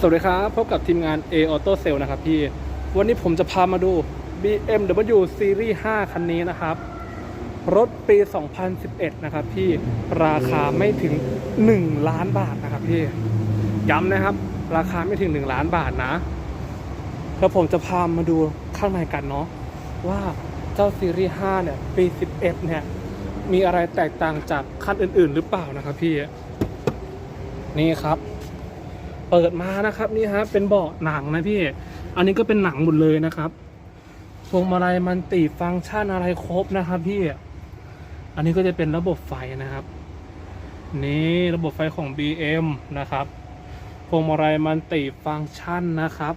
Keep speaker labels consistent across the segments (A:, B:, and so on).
A: สวัสดีครับ พบกับทีมงาน A Auto Sale นะครับพี่ วันนี้ผมจะพามาดู BMW Series 5 คันนี้นะครับ รถปี 2011 นะครับพี่ราคาไม่ถึง 1 ล้านบาทนะครับพี่ย้ำนะครับ ราคาไม่ถึง 1 ล้านบาทนะแล้วผมจะพามาดูข้างในกันเนาะว่าเจ้า Series 5 เนี่ย ปี 11 เนี่ย มีอะไรแตกต่างจากคันอื่น ๆ หรือเปล่านะครับพี่นี่ครับ เปิดมานะครับนี่ฮะเป็นเบาะหนังนะพี่ อันนี้ก็เป็นหนังหมดเลยนะครับพวงมาลัยมันติฟังก์ชันอะไรครบนะครับพี่ อันนี้ก็จะเป็นระบบไฟนะครับ นี่ระบบไฟของ BM นะครับพวงมาลัยมันติฟังก์ชันนะครับ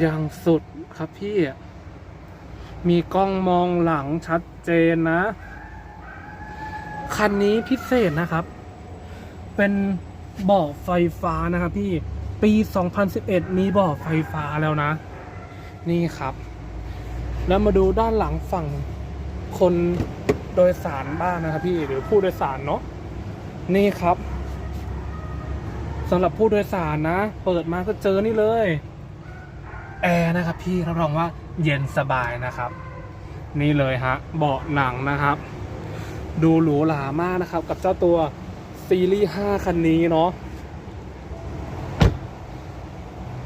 A: อย่างสุดครับพี่ มีกล้องมองหลังชัดเจนนะ คันนี้พิเศษนะครับ เป็น บาะไฟฟ้านะครับพี่ปี 2011 มีบาะไฟฟ้าแล้วนะ นี่ครับ แล้วมาดูด้านหลังฝั่งคนโดยสารบ้างนะครับ พี่หรือผู้โดยสารเนาะนี่ครับสำหรับผู้โดยสารนะ เปิดมาก็เจอนี่เลยแอร์นะครับ พี่รับรองว่าเย็นสบายนะครับ นี่เลยฮะเบาะหนังนะครับ ดูหรูหรามากนะครับ กับเจ้าตัว ซีรีส์ 5 คันนี้เนาะ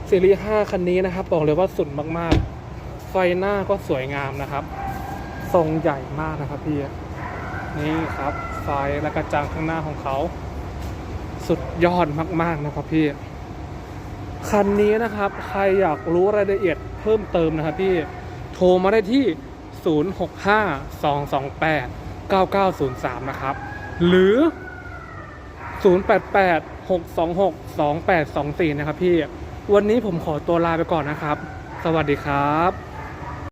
A: ซีรีส์ 5 คันนี้นะครับ บอกเลยว่าสุดมากๆ ไฟหน้าก็สวยงามนะครับ ทรงใหญ่มากนะครับพี่ นี่ครับไฟและกระจังข้างหน้าของเขา สุดยอดมาก ๆนะครับพี่ คันนี้นะครับ ใครอยากรู้รายละเอียดเพิ่มเติมนะครับพี่ โทรมาได้ที่ 065-228-9903 นะครับ หรือ 088-626-2824 นะครับพี่ วันนี้ผมขอตัวลาไปก่อนนะครับ สวัสดีครับ